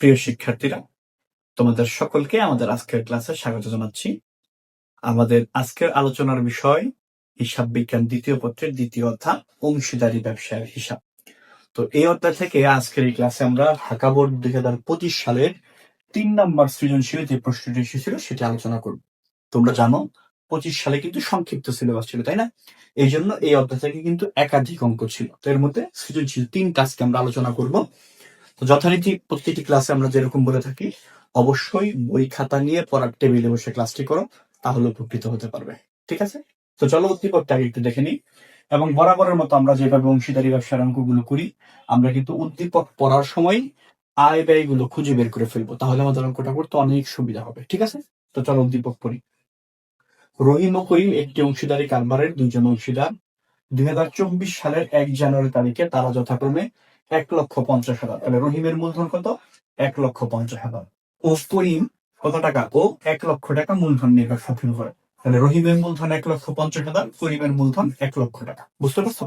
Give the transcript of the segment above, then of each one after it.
প্রিয় শিক্ষার্থীরা, তোমাদের সকলকে আমাদের আজকের ক্লাসে স্বাগত জানাচ্ছি। আমাদের আজকের আলোচনার বিষয় হিসাব বিজ্ঞান দ্বিতীয় পত্রের দ্বিতীয় অধ্যায়, অংশীদারি ব্যবসায়ের হিসাব। তো এই অধ্যায় থেকে আজকের এই ক্লাসে আমরা ঢাকা বোর্ড দুই হাজার পঁচিশ সালের তিন নম্বর সৃজনশীল যে প্রশ্নটি এসেছিল সেটি আলোচনা করব। তোমরা জানো, পঁচিশ সালে কিন্তু সংক্ষিপ্ত সিলেবাস ছিল, তাই না? এই জন্য এই অধ্যায় থেকে কিন্তু একাধিক অঙ্ক ছিল। তো এর মধ্যে সৃজনশীল তিন কাজকে আমরা আলোচনা করব। তো যথারীতি প্রতিটি ক্লাসে আমরা যেরকম বলে থাকি, অবশ্যই বই খাতা নিয়ে পড়ার টেবিলে বসে ক্লাসটি করো, তাহলে উপকৃত হতে পারবে। ঠিক আছে? তো চলো উদ্দীপকটা আগে একটু দেখে নিই। এবং বরাবরের মতো আমরা যেভাবে অংশীদারি ব্যবসার অঙ্কগুলো করি, আমরা কিন্তু উদ্দীপক পড়ার সময় আয় ব্যয়গুলো খুঁজে বের করে ফেলব, তাহলে আমাদের অঙ্কটা করতে অনেক সুবিধা হবে। ঠিক আছে? তো চলো উদ্দীপক পড়ি। রহিম ও করিম একটি অংশীদারি কারবারের দুইজন অংশীদার। দুই হাজার চব্বিশ সালের এক জানুয়ারি তারিখে তারা যথাক্রমে এক লক্ষ পঞ্চাশ হাজার। তাহলে রহিমের মূলধন কত? এক লক্ষ পঞ্চাশ হাজার। ও করিম কত টাকা? ও এক লক্ষ টাকা মূলধন নিয়ে ব্যবসা শুরু করে তাহলে রহিমের মূলধন এক লক্ষ পঞ্চাশ হাজার, করিমের মূলধন এক লক্ষ টাকা। বুঝতে পারছ?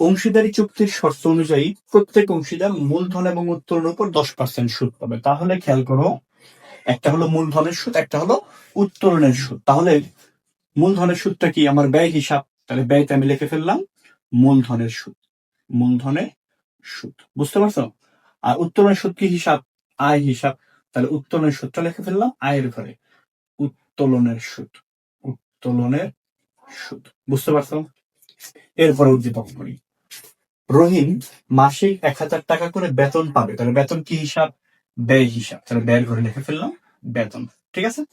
অংশীদারি চুক্তির শর্ত অনুযায়ী প্রত্যেক অংশীদার মূলধন এবং উত্তোলনের উপর দশ পার্সেন্ট সুদ পাবে। তাহলে খেয়াল করো, একটা হলো মূলধনের সুদ, একটা হলো উত্তোলনের সুদ। তাহলে মূলধনের সুদটা কি? আমার ব্যয় হিসাব। তাহলে ব্যয়টা আমি লিখে ফেললাম মূলধনের সুদ। মূলধনের সুদ। বুঝতে পারছ? আর উত্তোলনের সুদ কি হিসাব? আয় হিসাব। তাহলে উত্তোলনের সুদটা লিখে ফেললাম, আয়ের ঘরে। উত্তোলনের সুদ। উত্তোলনের সুদ। বুঝতে পারছ? এরপরে উদ্দীপক করি। রহিম মাসিক এক হাজার টাকা করে বেতন পাবে। তাহলে বেতন কি হিসাব? ব্যয় হিসাব। তাহলে ব্যয়ের ঘরে লিখে ফেললাম, বেতন। ঠিক আছে?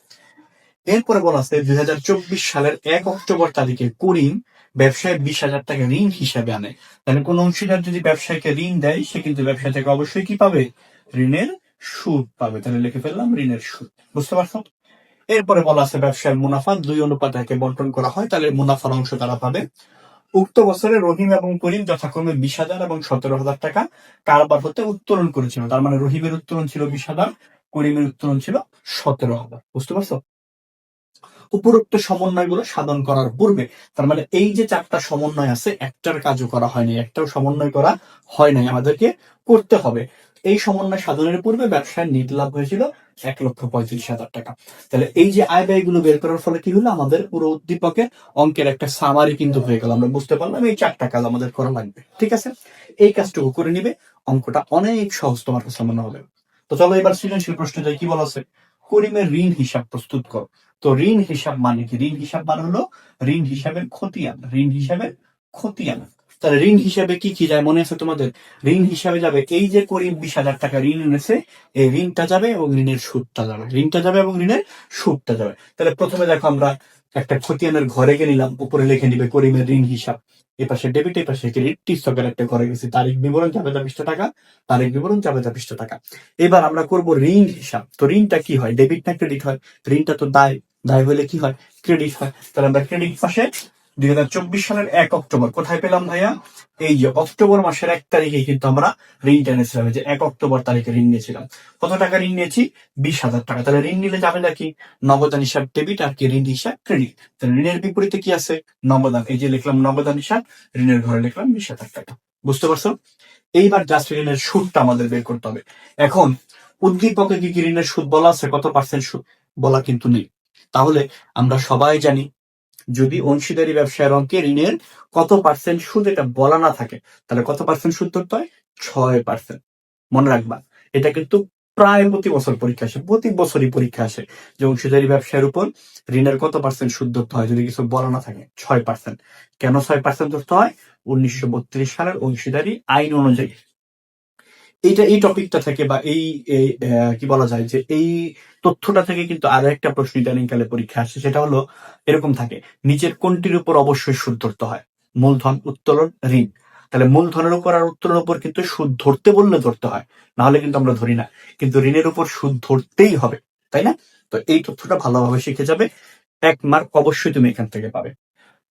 এরপরে বলা আছে, দুই হাজার চব্বিশ সালের এক অক্টোবর তারিখে করিম ব্যবসায় বিশ হাজার টাকা ঋণ হিসাবে আনে। তাহলে কোন অংশীদার যদি ব্যবসায়ীকে ঋণ দেয়, সে কিন্তু ব্যবসা থেকে অবশ্যই কি পাবে? ঋণের সুদ পাবে। তাহলে লিখে ফেললাম, ঋণের সুদ। বুঝতে পারছ? এরপরে বলা আছে, ব্যবসায় মুনাফা দুই অনুপাত বন্টন করা হয়। তাহলে মুনাফার অংশ তারা পাবে। উক্ত বছরে রহিম এবং করিম যথাক্রমে বিশ হাজার এবং সতেরো হাজার টাকা কারবার হতে উত্তোলন করেছিল। তার মানে রহিমের উত্তোলন ছিল বিশ হাজার, করিমের উত্তোলন ছিল সতেরো হাজার। বুঝতে পারছ? উপরোক্ত সমন্বয়গুলো সাধন করার পূর্বে। তার মানে এই যে চারটা সমন্বয় আছে, একটার কাজও করা হয়নি একটাও সমন্বয় করা হয় নাই, আমাদেরকে করতে হবে। এই সমন্বয় সাধনের পূর্বে ব্যবসায় নিট লাভ হয়েছিল এক লক্ষ পঁয়ত্রিশ হাজার টাকা। তাহলে এই যে আয় ব্যয়গুলো বের করার ফলে কি হলো? আমাদের পুরো উদ্দীপকে অঙ্কের একটা সামারি কিন্তু হয়ে গেল। আমরা বুঝতে পারলাম এই চারটা কাজ আমাদের করা লাগবে। ঠিক আছে? এই কাজটুকু করে নিবে, অঙ্কটা অনেক সহজ তোমার কাছে মনে হবে। তো চলো এবার সৃজনশীল প্রশ্ন যাই, কি বলা আছে? করিমের ঋণ হিসাব প্রস্তুত কর। তো ঋণ হিসাব মানে কি? ঋণ হিসাব মানে হলো ঋণ হিসাবের খতিয়ান ঋণ হিসাবের খতিয়ান তাহলে ঋণ হিসাবে কি কি যায় মনে আছে তোমাদের? ঋণ হিসাবে যাবে, এই যে করিম বিশ হাজার টাকা ঋণ এনেছে, এই ঋণটা যাবে এবং ঋণের সুদটা যাবে। ঋণটা যাবে এবং ঋণের সুদটা যাবে। তাহলে প্রথমে দেখো আমরা একটা খতিয়ানের ঘরে গিয়ে নিলাম, উপরে লিখে নিবে করিমের ঋণ হিসাব। এ পাশে ডেবিট এ পাশে ক্রেডিট টিস্তকের একটা ঘরে গেছি। তারিখ বিবরণ যাবে তা টাকা, তারিখ বিবরণ যাবে তা টাকা। এবার আমরা করব ঋণ হিসাব। তো ঋণটা কি হয়? ডেবিট না ক্রেডিট হয়? ঋণটা তো দায় দায় হলে কি হয়? ক্রেডিট হয়। তাহলে আমরা ক্রেডিট পাশে দুই হাজার চব্বিশ সালের এক অক্টোবর। কোথায় পেলাম ভাইয়া? এই যে অক্টোবর মাসের এক তারিখে কিন্তু আমরা ঋণটা নিয়েছিলাম যে এক অক্টোবর তারিখে ঋণ নিয়েছিলাম। কত টাকা ঋণ নিয়েছি? বিশ হাজার টাকা। তাহলে ঋণ নিলে যাবে নাকি? নগদান হিসাব ডেবিট আর কি ঋণ হিসাব ক্রেডিট তাহলে ঋণের বিপরীতে কি আছে? নগদান। এই যে লিখলাম নগদান হিসাব, ঋণের ঘরে লিখলাম বিশ হাজার টাকা। বুঝতে পারছ? এইবার জাস্ট ঋণের সুদটা আমাদের বের করতে হবে। এখন উদ্দীপকে কি কি ঋণের সুদ বলা আছে? কত পার্সেন্ট সুদ বলা কিন্তু নেই। তাহলে আমরা সবাই জানি যদি অংশীদারি ব্যবসায়ের অঙ্কে ঋণের কত পার্সেন্ট সুদ এটা বলা না থাকে, তাহলে কত পার্সেন্ট সুদ ধরতে হয়? ছয় পার্সেন্ট মনে রাখবা, এটা কিন্তু প্রায় প্রতি বছর পরীক্ষা আসে, প্রতি বছরই পরীক্ষা আসে যে অংশীদারি ব্যবসায়ের উপর ঋণের কত পার্সেন্ট সুদ ধরতে হয়, যদি কিছু বলা না থাকে, ছয় পার্সেন্ট কেন ছয় পার্সেন্ট ধরতে হয়? উনিশশো বত্রিশ সালের অংশীদারি আইন অনুযায়ী। এইটা, এই টপিকটা থেকে বা এই কি বলা যায় যে এই তথ্যটা থেকে কিন্তু আরও একটা প্রশ্ন ইদানিংকালে পরীক্ষা আসছে, সেটা হলো এরকম থাকে, নিচের কোনটির উপর অবশ্যই সুদ ধরতে হয়? মূলধন, উত্তোলন, ঋণ। তাহলে মূলধনের উপর আর উত্তোলনের উপর কিন্তু সুদ ধরতে বললে ধরতে হয় না হলে কিন্তু আমরা ধরি না। কিন্তু ঋণের উপর সুদ ধরতেই হবে, তাই না? তো এই তথ্যটা ভালোভাবে শিখে যাবে, এক মার্ক অবশ্যই তুমি এখান থেকে পাবে।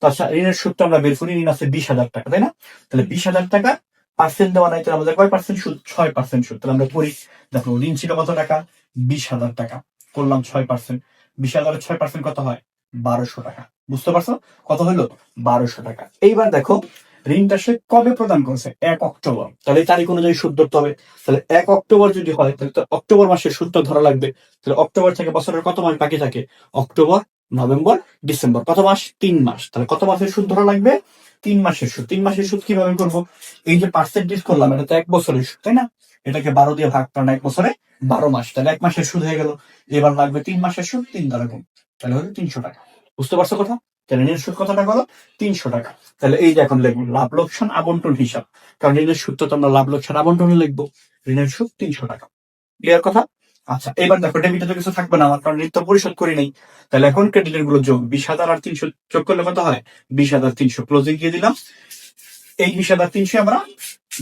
তো আচ্ছা ঋণের সুদটা আমরা বের করি, ঋণ আছে বিশ হাজার টাকা, তাই না? তাহলে বিশ হাজার টাকা পার্সেন্ট দেওয়া নাই, তাহলে আমাদের কয় পার্সেন্ট সুদ? ছয় পার্সেন্ট সুদ। তাহলে আমরা করি দেখো, ঋণ ছিল কত টাকা? বিশ হাজার টাকা। করলাম ছয় পার্সেন্ট বিশ হাজারের ছয় পার্সেন্ট কত হয়? বারোশো টাকা। বুঝতে পারছ? কত হলো বারোশো টাকা। এইবার দেখো, ঋণটা সে কবে প্রদান করেছে? এক অক্টোবর। তাহলে এই তারিখ অনুযায়ী সুদ ধরতে হবে। তাহলে এক অক্টোবর যদি হয়, তাহলে তো অক্টোবর মাসের সুদটা ধরা লাগবে। তাহলে অক্টোবর থেকে বছরের কত মাস বাকি থাকে? October, November, December. কত মাস? তিন মাস। তাহলে কত মাসের সুদ ধরা লাগবে? তিন মাসের সুদ। তিন মাসের সুদ কীভাবে করব? এই যে পার্সেন্টেজ করলাম, এটা তো এক বছরের সুদ, তাই না? এটাকে বারো দিয়ে ভাগ কারণ এক বছরে বারো মাস। তাহলে এক মাসের সুদ হয়ে গেল। এবার লাগবে তিন মাসের সুদ, তিন দ্বারা গুণ। তাহলে হলো তিনশো টাকা। বুঝতে পারছ কথা? তাহলে ঋণের সুদ কত টাকা হলো? তিনশো টাকা। তাহলে এই যে এখন লিখব, লাভ লোকসান আবন্টন হিসাব। কারণ ঋণের সুদ তো তোমরা লাভ লোকসান আবন্টনে লিখব। ঋণের সুদ তিনশো টাকা। ক্লিয়ার কথা? আচ্ছা এবার দেখো ডেবিটে তো কিছু থাকবে না আমার, কারণ ঋণ পরিশোধ করি নাই। তাহলে এখন ক্রেডিটেরগুলো যোগ, বিশ হাজার আর তিনশো, যোগ করলে কত হয়? বিশ হাজার তিনশো। ক্লোজিং দিয়ে দিলাম। এই বিশ হাজার তিনশো আমরা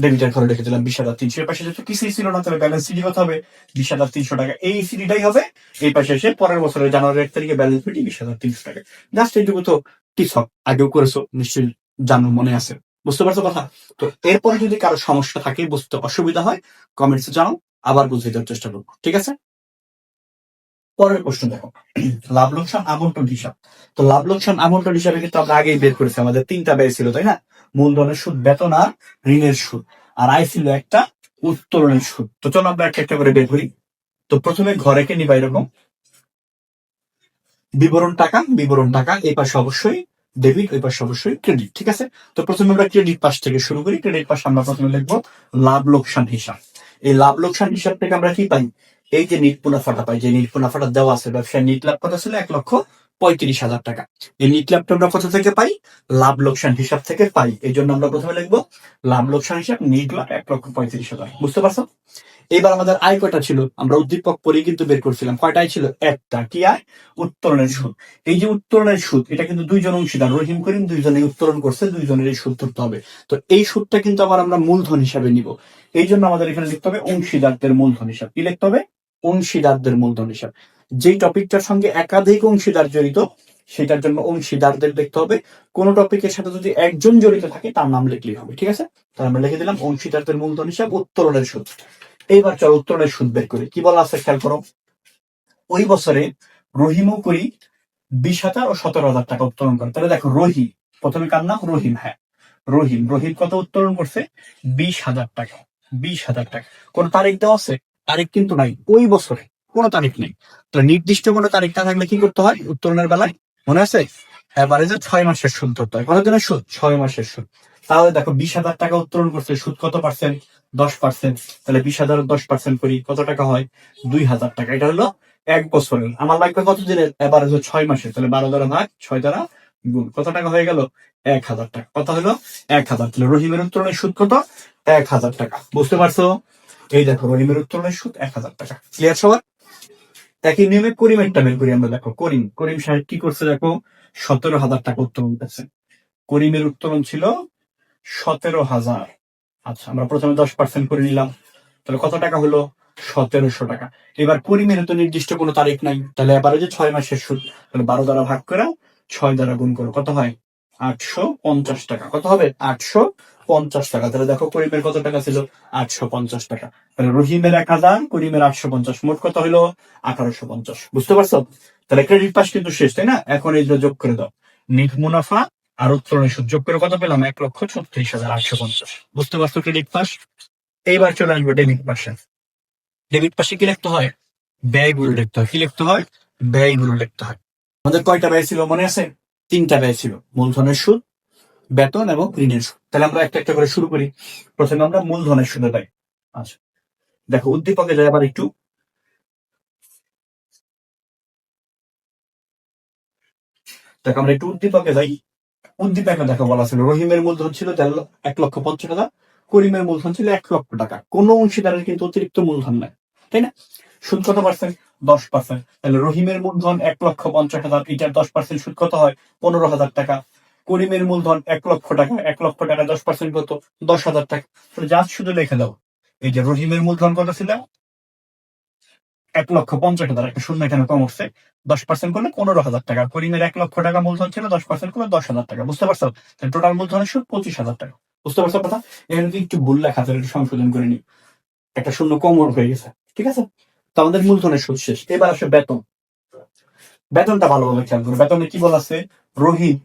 ডেবিটের ঘরে রেখে দিলাম। বিশ হাজার তিনশো, এর পাশে যেহেতু কিছুই ছিল না, তাহলে ব্যালেন্স সিডি কত হবে। বিশ হাজার তিনশো টাকা, এই সিডিটাই হবে। এই পাশে এসে পরের বছরের জানুয়ারি এক তারিখে ব্যালেন্স ফিটি বিশ হাজার তিনশো টাকা। জাস্ট এইটুকু তো টিসক আগেও করেছ, নিশ্চয়ই জানো, মনে আছে। বুঝতে পারছ কথা? তো এরপরে যদি কারও সমস্যা থাকে, বুঝতে অসুবিধা হয় কমেন্টসে জানাও। আবার বুঝে দেওয়ার চেষ্টা করব, ঠিক আছে? পরের প্রশ্ন দেখো। লাভ লোকসান আবন্টন হিসাব। তো লাভ লোকসান আবন্টন হিসাবে কিন্তু আমরা আগেই বের করেছি, আমাদের তিনটা ব্যয় ছিল, তাই না? মূলধনের সুদ, বেতন আর ঋণের সুদ। আর আয় ছিল একটা উত্তোলনের সুদ। তো চলো আমরা একটা একটা করে বের করি। তো প্রথমে ঘরে কে নিবা এরকম? বিবরণ টাকা বিবরণ টাকা, এই পাশে অবশ্যই ডেবিট ওই পাশে অবশ্যই ক্রেডিট ঠিক আছে? তো প্রথমে আমরা ক্রেডিট পাশ থেকে শুরু করি। ক্রেডিট পাশ আমরা প্রথমে লিখব লাভ লোকসান হিসাব। এই লাভ লোকসান হিসাব থেকে আমরা কি পাই? এই যে নিট মুনাফাটা পাই, যে নিট মুনাফাটা দেওয়া আছে, ব্যবসায় নিট লাভ কত ছিল এক লক্ষ পঁয়ত্রিশ হাজার টাকা। এই নিট লাভটা আমরা কোথা থেকে পাই? লাভ লোকসান হিসাব থেকে পাই। এই জন্য আমরা প্রথমে লিখব, লাভ লোকসান হিসাব নিট লাভ এক লক্ষ পঁয়ত্রিশ হাজার। বুঝতে পারছ? এবার আমাদের আয় কয়টা ছিল? আমরা উদ্দীপক পরে কিন্তু বের করছিলাম। কয়টাই ছিল? একটা। কি আয়? উত্তোলনের সুদ। এই যে উত্তোলনের সুদ, এটা কিন্তু দুইজন অংশীদার। রহিম করিম দুইজনে উত্তোলন করছে, দুইজনের এই সুদ ধরতে হবে। তো এই সুদটা কিন্তু আবার আমরা মূলধন হিসাবে নিব। এই জন্য আমাদের এখানে লিখতে হবে অংশীদারদের মূলধন হিসাব। কি লিখতে হবে? অংশীদারদের মূলধন হিসাব। যেই টপিকটার সঙ্গে একাধিক অংশীদার জড়িত, সেটার জন্য অংশীদারদের দেখতে হবে। কোন টপিকের সাথে যদি একজন জড়িত থাকে, তার নাম লিখলেই হবে। ঠিক আছে? তাহলে আমরা লিখে দিলাম অংশীদারদের মূলধন হিসাব উত্তোলনের সুদ। এইবার চলো উত্তোলনের সুদ বের করি। কি বলা আছে খেয়াল করো? ওই বছরে রহিমও করি বিশ হাজার ও সতেরো হাজার টাকা উত্তোলন করে। তাহলে দেখো, রহিম, প্রথমে কার নাম? রহিম হ্যাঁ। রহিম রহিম কত উত্তোলন করছে? বিশ হাজার টাকা, বিশ হাজার টাকা। কোন তারিখ দেওয়া আছে? তারিখ কিন্তু নাই। ওই বছরে কোনো তারিখ নেই। তো নির্দিষ্ট কোনো তারিখ না থাকলে কি করতে হয়? উত্তোলনের বেলায়, মনে আছে? যে ছয় মাসের সুদ ধরতে হয়। কতদিনের সুদ? ছয় মাসের সুদ। তাহলে দেখো, বিশ হাজার টাকা উত্তোলন করছে। সুদ কত পার্সেন্ট দশ পার্সেন্ট তাহলে বিশ হাজার দশ পার্সেন্ট করি, কত টাকা হয়? দুই হাজার টাকা। এটা হলো এক বছরের আমার লাগবে কত দিনের এবারে ছয় মাসে তাহলে বারো দ্বারা ভাগ, ছয় দ্বারা গুণ। কত টাকা হয়ে গেল? এক হাজার টাকা। কত হলো এক হাজার। তাহলে রহিমের উত্তোলনের সুদ কত? এক হাজার টাকা। বুঝতে পারছ? এই দেখো, রহিমের উত্তোলনের সুদ এক হাজার টাকা। ক্লিয়ার সবার? একই নিয়মে করিমেরটা বের করি আমরা। দেখো, করিম। করিম সাহেব কি করছে দেখো? সতেরো হাজার টাকা উত্তোলন করছে। করিমের উত্তোলন ছিল সতেরো হাজার। আচ্ছা আমরা প্রথমে দশ পার্সেন্ট করে নিলাম। তাহলে কত টাকা হলো? সতেরোশো টাকা। এবার করিমের তো নির্দিষ্ট কোনো তারিখ নাই। তাহলে এবারে যে ছয় মাসের সুদ, তাহলে বারো দ্বারা ভাগ করে ছয় দ্বারা গুণ করো, কত হয়? আটশো পঞ্চাশ টাকা। কত হবে? আটশো পঞ্চাশ টাকা। তাহলে দেখো করিমের কত টাকা ছিল? আটশো পঞ্চাশ টাকা। তাহলে রহিমের এক হাজার, করিমের আটশো পঞ্চাশ। মোট কত হলো? আঠারোশো পঞ্চাশ। বুঝতে পারছ? তাহলে ক্রেডিট পাস কিন্তু শেষ, তাই না? এখন এই যোগ করে দাও। নিট মুনাফা আর উত্তোলনের সুদ যোগ করে কত পেলাম? এক লক্ষ ছত্রিশ হাজার আটশো পঞ্চাশ। বুঝতে পারছ ক্রেডিট পাস? এইবার চলে আসবে ডেবিট পাশে। ডেবিট পাশে কি লিখতে হয়? ব্যয়গুলো লিখতে হয়। কি লিখতে হয়? ব্যয়গুলো লিখতে হয়। আমাদের কয়টা ব্যয় ছিল মনে আছে? তিনটা ব্যয় ছিল। মূলধনের সুদ, বেতন এবং ঋণের সুদ। তাহলে আমরা একটা একটা করে শুরু করি। প্রথমে আমরা মূলধনের সুদে পাই আচ্ছা। দেখো, উদ্দীপকে যাই আবার একটু। দেখো, আমরা একটু উদ্দীপকে যাই। উদ্দীপকে দেখো বলা ছিল, রহিমের মূলধন ছিল এক লক্ষ পঞ্চাশ হাজার, করিমের মূলধন ছিল এক লক্ষ টাকা। কোন অংশীদারের কিন্তু অতিরিক্ত মূলধন নাই, তাই না? সুদ কত পার্সেন্ট দশ পার্সেন্ট তাহলে রহিমের মূলধন এক লক্ষ পঞ্চাশ হাজার, এটার দশ পার্সেন্ট সুদ কত হয়? পনেরো হাজার টাকা। করিমের মূলধন এক লক্ষ টাকা, এক লক্ষ টাকা দশ পার্সেন্ট কত? দশ হাজার টাকা। যা শুধু লিখে দাও। এই যে রহিমের মূলধন কত ছিল? এক লক্ষ পঞ্চাশ হাজার একটা শূন্য এখানে কম উঠছে। দশ পার্সেন্ট করলে পনেরো হাজার টাকা। করিমের এক লক্ষ টাকা মূলধন ছিল, দশ পার্সেন্ট করলে দশ হাজার টাকা। বুঝতে পারছ? টোটাল মূলধনের সুদ পঁচিশ হাজার টাকা। বুঝতে পারছ কথা? এখানে কিন্তু একটু ভুল লেখা একটু সংশোধন করে নি একটা শূন্য কম হয়ে গেছে। ঠিক আছে? তো আমাদের মূলধনের সুদ শেষ। এবার আসে বেতন। বেতনটা ভালোভাবে খেয়াল করো। বেতনে কি বলা আছে? রোহিত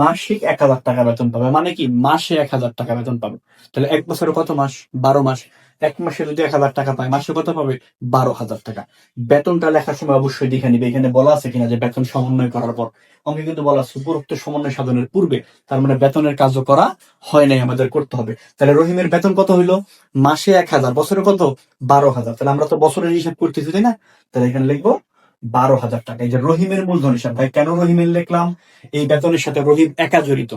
মাসিক এক হাজার টাকা বেতন পাবে। মানে কি? মাসে এক হাজার টাকা বেতন পাবে। তাহলে এক বছরে কত মাস? বারো মাস। এক মাসে যদি এক হাজার টাকা পায়, মাসে কত পাবে? বারো হাজার টাকা। বেতনটা লেখার সময় অবশ্যই দেখে নিবে, এখানে বলা আছে কিনা যে বেতন সমন্বয় করার পর। অঙ্কে কিন্তু বলা আছে, উপরোক্ত সমন্বয় সাধনের পূর্বে, তার মানে বেতনের কাজও করা হয় নাই, আমাদের করতে হবে। তাহলে রহিমের বেতন কত হইল? মাসে এক হাজার, বছরে কত? বারো হাজার। তাহলে আমরা তো বছরের হিসাব করতেছি, তাই না? তাহলে এখানে লিখব, বারো হাজার টাকা। এই যে রহিমের মূলধন হিসাব, ভাই, কেন রহিমের লিখলাম? এই বেতনের সাথে রহিম একা জড়িত,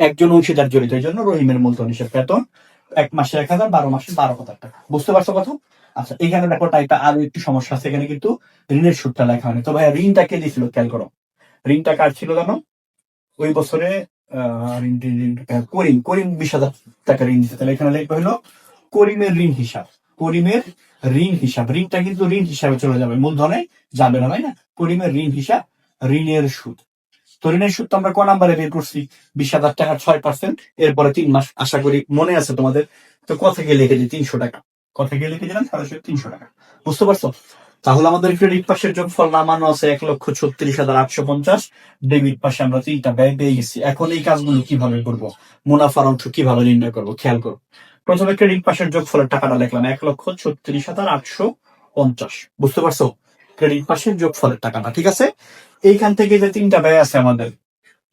একজন অংশীদার জড়িত, এই জন্য রহিমের মূলধন হিসাব, বেতন এক মাসে এক হাজার, বারো মাসে বারো হাজার টাকা। বুঝতে পারছ কথা? আচ্ছা এখানে দেখো টাইপটা আরও একটু সমস্যা আছে, এখানে কিন্তু ঋণের সুদটা লেখা হয়নি। তো ভাই ঋণটা কে দিছিল? খেয়াল করো। ঋণটা কার ছিল জানো? ওই বছরে করিম করিম বিশ হাজার টাকা ঋণ দিতে তাহলে এখানে লিখবে হলো করিমের ঋণ হিসাব। করিমের ঋণ হিসাব। ঋণটা কিন্তু ঋণ হিসাবে চলে যাবে। মূলধনে যাবে না, তাই না? করিমের ঋণ হিসাব, ঋণের সুদ। তো ঋণের সুদ আমরা ক নাম্বারে বের করছি? বিশ হাজার টাকা ছয় পার্সেন্ট এরপরে তিন মাস আশা করি মনে আছে তোমাদের। তো ক থেকে লিখে দিই, তিনশো টাকা। ক থেকে লিখে দিলাম সরাসরি তিনশো টাকা। বুঝতে পারছ? তাহলে আমাদের ক্রেডিট পাশের যোগফল নামানো আছে এক লক্ষ ছত্রিশ হাজার আটশো পঞ্চাশ। ডেবিট পাশে আমরা তিনটা ব্যয় পেয়ে গেছি। এখন এই কাজগুলো কীভাবে করব? মুনাফার অংশ কীভাবে নির্ণয় করব? খেয়াল করো। প্রথমে ক্রেডিট পাশের যোগফলের টাকাটা লিখলাম এক লক্ষ ছত্রিশ হাজার আটশো পঞ্চাশ। বুঝতে পারছ? ক্রেডিট পাশের যোগফলের টাকাটা, ঠিক আছে? এইখান থেকে যে তিনটা ব্যয় আছে আমাদের,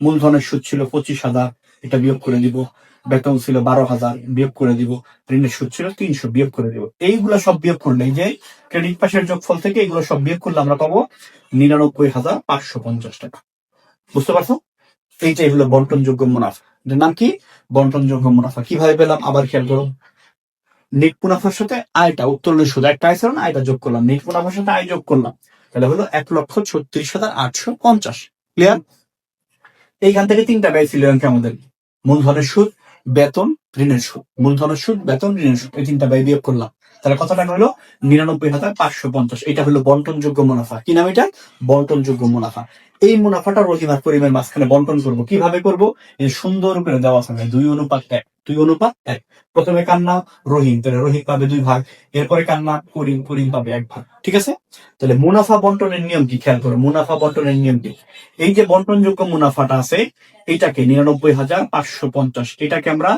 মূলধনের সুদ ছিল পঁচিশ হাজার, এটা বিয়োগ করে দিব। বেতন ছিল বারো হাজার, বিয়োগ করে দিব। ঋণের সুদ ছিল তিনশো, বিয়োগ করে দিব। এইগুলো সব বিয়োগ করলে যে ক্রেডিট পাশের যোগফল থেকে এগুলো সব বিয়োগ করলে আমরা পাবো নিরানব্বই হাজার পাঁচশো পঞ্চাশ টাকা। বুঝতে পারছ? এইটাই হলো বন্টনযোগ্য মুনাফা। নাম কি? বন্টনযোগ্য মুনাফা। কীভাবে পেলাম? আবার খেয়াল করো নেট মুনাফার সাথে আয়টা উত্তোলনের সুদ একটা আয় ছিল না আয়টা যোগ করলাম। নেট মুনাফার সাথে আয় যোগ করলাম। তাহলে হলো এক লক্ষ ছত্রিশ হাজার আটশো পঞ্চাশ। ক্লিয়ার এইখান থেকে তিনটা ব্যয় ছিল আমাদের। মূলধনের সুদ, বেতন, ঋণের সুদ। মূলধনের সুদ, বেতন, ঋণের সুদ, এই তিনটা ব্যয় বিয়োগ করলাম। তাহলে কত টাকা হলো? নিরানব্বই হাজার পাঁচশো পঞ্চাশ। এটা হলো বন্টনযোগ্য মুনাফা। কি নাম এটা? বন্টনযোগ্য মুনাফা। এই মুনাফাটা রহিম আর করিমের মাঝখানে বন্টন করব। কীভাবে করব? এই সুন্দর করে দেওয়া আছে দুই অনুপাত এক। দুই অনুপাত এক। প্রথমে কান্না, রহিম। তাহলে রহিম পাবে দুই ভাগ। এরপরে কান্না, করিম করিম পাবে এক ভাগ। ঠিক আছে? তাহলে মুনাফা বন্টনের নিয়ম কি? খেয়াল করো, মুনাফা বন্টনের নিয়ম কি? এই যে বন্টনযোগ্য মুনাফাটা আছে, এটাকে নিরানব্বই হাজার পাঁচশো পঞ্চাশ, এটাকে আমরা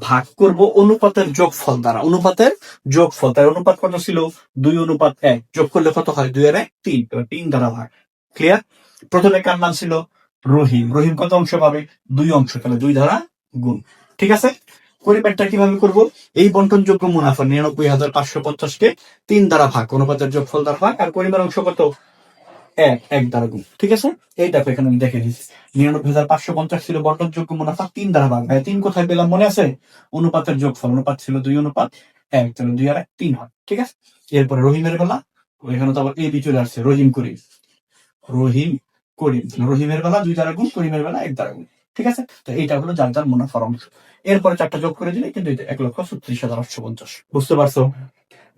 ভাগ করব অনুপাতের যোগফল দ্বারা। অনুপাতের যোগফল, তার অনুপাত কত ছিল? দুই অনুপাত এক। যোগ করলে কত হয়? দুই আর এক, তিন। তিন দ্বারা ভাগ। ক্লিয়ার প্রথমে কার নাম ছিল? রহিম। রহিম কত অংশ পাবে? দুই অংশ, তাহলে দুই ধারা গুণ। ঠিক আছে? পরিবারটা কীভাবে করব? এই বন্টনযোগ্য মুনাফা নিরানব্বই হাজার পাঁচশো পঞ্চাশকে তিন দ্বারা ভাগ, অনুপাতের যোগফল দ্বারা ভাগ, আর পরিবার অংশ কত? এক এক দ্বারা গুণ। ঠিক আছে? এই দেখো, এখানে আমি দেখে দিচ্ছি নিরানব্বই হাজার পাঁচশো পঞ্চাশ ছিল বন্টনযোগ্য মুনাফা, তিন দ্বারা ভাগ। তিন কোথায় পেলাম? মনে আছে? অনুপাতের যোগফল। অনুপাত ছিল দুই অনুপাত, এক, তাহলে দুই আর এক, তিন হয়। ঠিক আছে? এরপরে রহিমের বেলা ওইখানে তো আবার এই বি আসছে, রহিম করিম রহিম করিম, রহিমের বেলা, দুই দ্বারা গুণ করিমের বেলা এক দ্বারা গুণ ঠিক আছে? তো এইটা হলো যার যার মুনাফার অংশ এরপরে চারটা যোগ করে দিলে কিন্তু এক লক্ষ ছত্রিশ হাজার আটশো পঞ্চাশ। বুঝতে পারছ?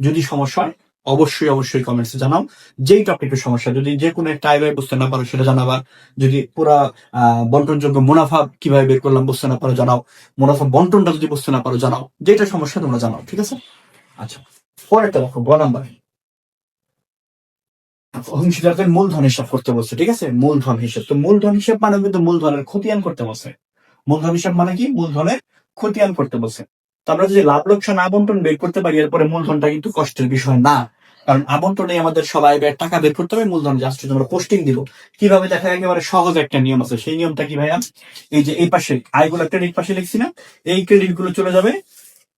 যদি সমস্যা হয়, অবশ্যই অবশ্যই কমেন্টসে জানাও। যেই টপিকের সমস্যা, যদি যে কোনো একটা আয় বুঝতে না পারো, সেটা জানাবা। যদি পুরা বন্টনযোগ্য মুনাফা কীভাবে বের করলাম বুঝতে না পারো, জানাও। মুনাফা বন্টনটা যদি বুঝতে না পারো, জানাও। যেটা সমস্যা তোমরা জানাও, ঠিক আছে? আচ্ছা পরেরটা দেখো, গ নাম্বার। অংশীদারদের মূলধন হিসাব করতে বলছে, ঠিক আছে? মূলধন হিসাব। তো মূলধন হিসাব মানে কিন্তু মূলধনের খতিয়ান করতে বলছে। মূলধন হিসাব মানে কি? মূলধনের খতিয়ান করতে বলছে। তো আমরা যদি লাভ, লোকসান, আবন্টন বের করতে পারি, এরপরে মূলধনটা কিন্তু কষ্টের বিষয় না। কারণ আবন্টনে আমাদের সবাই টাকা বের করতে হবে, মূলধন জাস্ট আমরা পোস্টিং দিব। কীভাবে দেখা যায় একেবারে সহজ একটা নিয়ম আছে। সেই নিয়মটা কি ভাইয়া? এই যে এই পাশে, আয়গুলো ক্রেডিট পাশে লিখছি না, এই ক্রেডিটগুলো চলে যাবে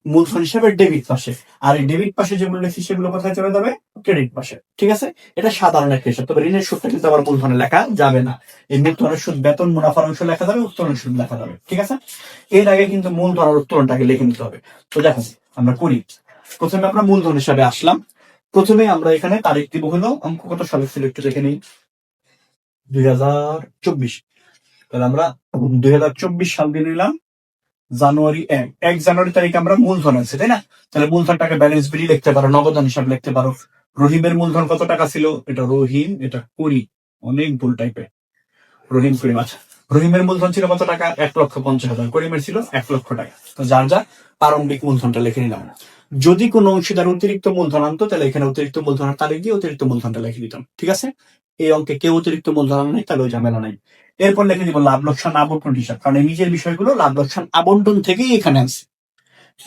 মূলধন হিসাবে ডেবিট পাশে। আর এই ডেবিট পাশে যেগুলো লিখছি সেগুলো কোথায় চলে যাবে? ক্রেডিট পাশে। ঠিক আছে? এটা সাধারণ একটা হিসাব। তবে ঋণের সুদটা কিন্তু আবার মূলধনে লেখা যাবে না। এই মূলধনের সুদ বেতন মুনাফার অংশ লেখা যাবে উত্তোলনের সুদ লেখা যাবে। ঠিক আছে? এর আগে কিন্তু মূলধন আর উত্তোলনটাকে লিখে নিতে হবে। তো দেখো, আমরা করি। প্রথমে আমরা মূলধন হিসাবে আসলাম। প্রথমে আমরা এখানে তারিখ দিব হলো অঙ্ক কত সালে ছিল একটু দেখে নিই। দুই হাজার চব্বিশ। তাহলে আমরা দুই হাজার চব্বিশ সাল দিয়ে নিলাম। জানুয়ারি এক এক জানুয়ারি তারিখে আমরা মূলধন আছে তাই না? তাহলে মূলধনটাকে ব্যালেন্স বিলি লিখতে পারো নগদান হিসাব লিখতে পারো। রহিমের মূলধন কত টাকা ছিল? এটা রহিম, এটা কুড়ি। অনেক ভুল টাইপের রহিম করিম আচ্ছা। রহিমের মূলধন ছিল কত টাকা? এক লক্ষ পঞ্চাশ হাজার। করিমের ছিল এক লক্ষ টাকা। তো যার যার প্রারম্ভিক মূলধনটা লিখে নিলাম যদি কোনো অংশীদার অতিরিক্ত মূলধন আনতো, তাহলে এখানে অতিরিক্ত মূলধনের তারিখ দিয়ে অতিরিক্ত মূলধনটা লিখে দিতাম। ঠিক আছে? এই অঙ্কে কেউ অতিরিক্ত মূলধন নেই, তাহলে ওই ঝামেলা নাই। এরপর লিখে দিব লাভ, লোকসান আবন্টন হিসাব? কারণ এই নিজের বিষয়গুলো লাভ, লোকসান, আবন্টন থেকেই এখানে আছে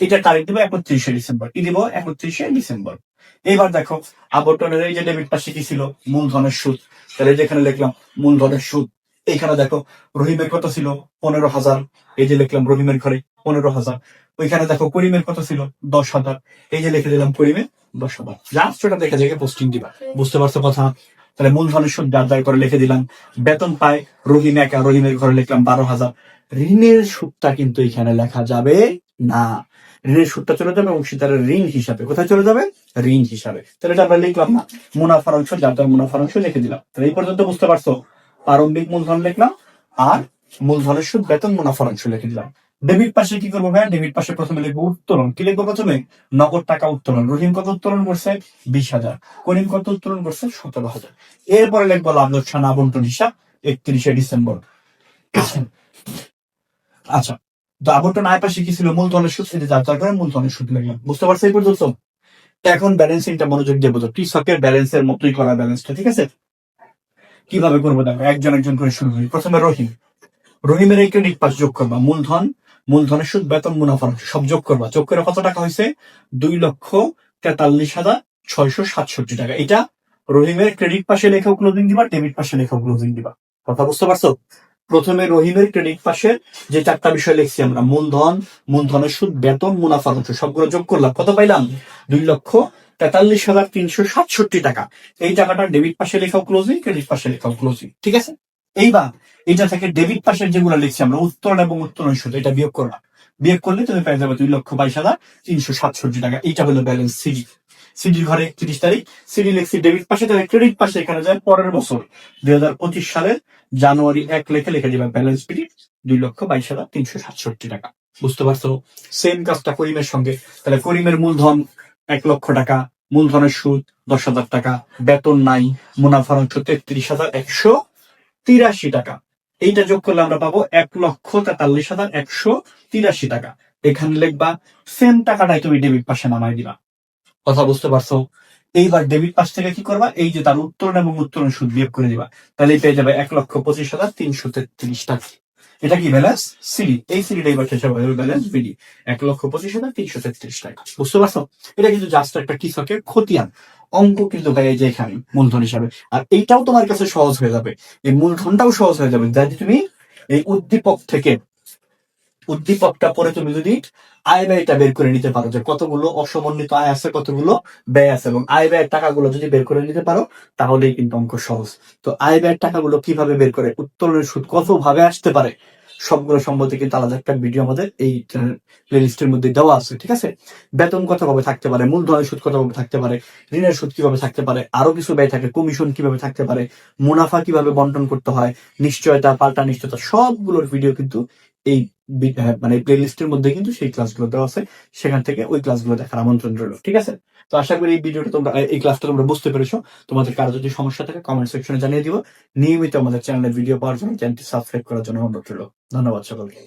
এটা তারিখ দিব একত্রিশে ডিসেম্বর কি দিব একত্রিশে ডিসেম্বর। এবার দেখো আবর্তনের এই যে ডেবিট পাশে কি ছিল? মূলধনের সুদ। তাহলে যেখানে লিখলাম মূলধনের সুদ, এইখানে দেখো রহিমের কত ছিল? পনেরো হাজার। এই যে লিখলাম রহিমের ঘরে পনেরো হাজার। ওইখানে দেখো করিমের কত ছিল? দশ হাজার। এই যে লিখে দিলাম করিমের দশ হাজার। জাস্ট ওটা দেখে দেখে পোস্টিং দিবা। বুঝতে পারছ কথা? তাহলে মূলধনের সুদ যার করে লিখে দিলাম, বেতন পায় রহিম একা, রহিমের ঘরে লিখলাম বারো হাজার। ঋণের সুদটা কিন্তু এখানে লেখা যাবে না। ঋণের সুদটা চলে যাবে অংশীদারের ঋণ হিসাবে। কোথায় চলে যাবে? ঋণ হিসাবে। তাহলে এটা আমরা লিখলাম না। মুনাফার অংশ যার মুনাফার অংশ লিখে দিলাম। তাহলে এই পর্যন্ত বুঝতে পারছ? প্রারম্ভিক মূলধন লিখলাম আর মূলধনের সুদ বেতন মুনাফার অংশ লিখে দিলাম। ডেবিট পাশে কি করব ভাই? ডেবিট পাশে প্রথমে লিখব উত্তোলন। কি লিখব প্রথমে? নগদ টাকা উত্তোলন। রহিম কত উত্তোলন করছে? বিশ হাজার। করিম কত উত্তোলন করছে? সতেরো হাজার। এরপরে লিখব লাভ লোকসান আবন্টন হিসাব একত্রিশে ডিসেম্বর। আচ্ছা তো আবন্টন আয় পাশে কি ছিল? মূলধনের সুদ। এটা যার করে মূলধনের সুদ লিখলাম। বুঝতে পারছ এই পর্যন্ত? এখন ব্যালেন্সিংটা মনোযোগ দিয়ে বোঝো। কৃষকের ব্যালেন্সের মতোই করা ব্যালেন্সটা ঠিক আছে? কীভাবে করব দেখো? একজন একজন করে শুরু করি। প্রথমে রহিম। রহিমের এই ক্রেডিট পাস যোগ করবা। মূলধন মূলধনের সুদ, বেতন, মুনাফা সব যোগ করবা। যোগ করে কত টাকা হয়েছে দুই লক্ষ তেতাল্লিশ হাজার ছয়শো সাতষট্টি টাকা। এটা রহিমের ক্রেডিট পাশে লেখাও ক্লোজিং দিবা ডেবিট পাশে লেখাও ক্লোজিং দিবা। কথা বুঝতে পারছ? প্রথমে রহিমের ক্রেডিট পাশে যে চারটা বিষয় লিখছি আমরা। মূলধন, মূলধনের সুদ, বেতন, মুনাফা অংশ সবগুলো যোগ করলাম। কত পাইলাম? দুই লক্ষ তেতাল্লিশ হাজার তিনশো সাতষট্টি টাকা। এই টাকাটা ডেবিট পাশে লেখাও ক্লোজিং ক্রেডিট পাশে লেখাও ক্লোজিং ঠিক আছে? এইবার এটা থেকে ডেবিট পাশের যেগুলো লিখছি আমরা, উত্তরণ এবং উত্তরণ সুদ, এটা বিয়োগ করলাম। বিয়োগ করলে তুমি পেয়ে যাবে দুই লক্ষ বাইশ হাজার তিনশো সাতষট্টি টাকা। এইটা হলো ব্যালেন্স সিডি। সিডির ঘরে তিরিশ তারিখ। সিডি লিখছি ডেবিট পাশে, তাহলে ক্রেডিট পাশে এখানে যায় পরের বছর। দুই হাজার পঁচিশ সালের জানুয়ারি এক লেখে লিখে দিবা ব্যালেন্স পিডি দুই লক্ষ বাইশ হাজার তিনশো সাতষট্টি টাকা। বুঝতে পারছ? সেম কাজটা করিমের সঙ্গে। তাহলে করিমের মূলধন এক লক্ষ টাকা, মূলধনের সুদ দশ হাজার টাকা, বেতন নাই, মুনাফার অংশ তেত্রিশ হাজার একশো তিরাশি টাকা। এইটা যোগ করলে আমরা পাবো এক লক্ষ তেতাল্লিশ হাজার একশো তিরাশি টাকা। এখানে লিখবা, সেম টাকাটাই তুমি ডেবিট পাশে নামাই দিবা। কথা বুঝতে পারছ? এইবার ডেবিট পাশ থেকে কি করবা? এই যে তার উত্তরণ এবং উত্তরণ সুদ বিয়োগ করে দিবা। তাহলে পেয়ে যাবে এক লক্ষ পঁচিশ হাজার তিনশো তেত্রিশ টাকা। এটা কি ব্যালেন্স সিডি এই সিডিটা এবার শেষ হবে ব্যালেন্স বিডি এক লক্ষ পঁচিশ হাজার তিনশো তেত্রিশ টাকা। বুঝতে পারছ? এটা কিন্তু জাস্ট একটা কৃষকের খতিয়ান। অঙ্ক কিন্তু এই যে এখানে, মূলধন হিসাবে। আর এইটাও তোমার কাছে সহজ হয়ে যাবে। এই মূলধনটাও সহজ হয়ে যাবে। যদি তুমি এই উদ্দীপক থেকে উদ্দীপকটা পরে তুমি যদি আয় ব্যয়টা বের করে নিতে পারো, যে কতগুলো অসমন্বিত আয় আছে, কতগুলো ব্যয় আছে, এবং আয় ব্যয়ের টাকাগুলো যদি বের করে নিতে পারো, তাহলেই কিন্তু অঙ্ক সহজ। তো আয় ব্যয়ের টাকাগুলো কীভাবে বের করে উত্তোলনের সুদ কত ভাবে আসতে পারে, সবগুলো সম্বন্ধে কিন্তু আলাদা একটা ভিডিও আমাদের এই প্লে লিস্টের মধ্যে দেওয়া আছে, ঠিক আছে? বেতন কত ভাবে থাকতে পারে, মূলধনের সুদ কত ভাবে থাকতে পারে, ঋণের সুদ কীভাবে থাকতে পারে, আরও কিছু ব্যয় থাকে কমিশন কীভাবে থাকতে পারে, মুনাফা কীভাবে বন্টন করতে হয়, নিশ্চয়তা, পাল্টা নিশ্চয়তা, সবগুলোর ভিডিও কিন্তু এই হ্যাঁ, মানে প্লে লিস্টের মধ্যে কিন্তু সেই ক্লাসগুলো দেওয়া আছে। সেখান থেকে ওই ক্লাসগুলো দেখার আমন্ত্রণ রইল ঠিক আছে? তো আশা করি এই ভিডিওটা তোমরা এই ক্লাসটা তোমরা বুঝতে পেরেছ। তোমাদের কারও যদি সমস্যা থাকে কমেন্ট সেকশনে জানিয়ে দিব নিয়মিত আমাদের চ্যানেলের ভিডিও পাওয়ার জন্য চ্যানেলটি সাবস্ক্রাইব করার জন্য অনুরোধ রইল। ধন্যবাদ সকলকে।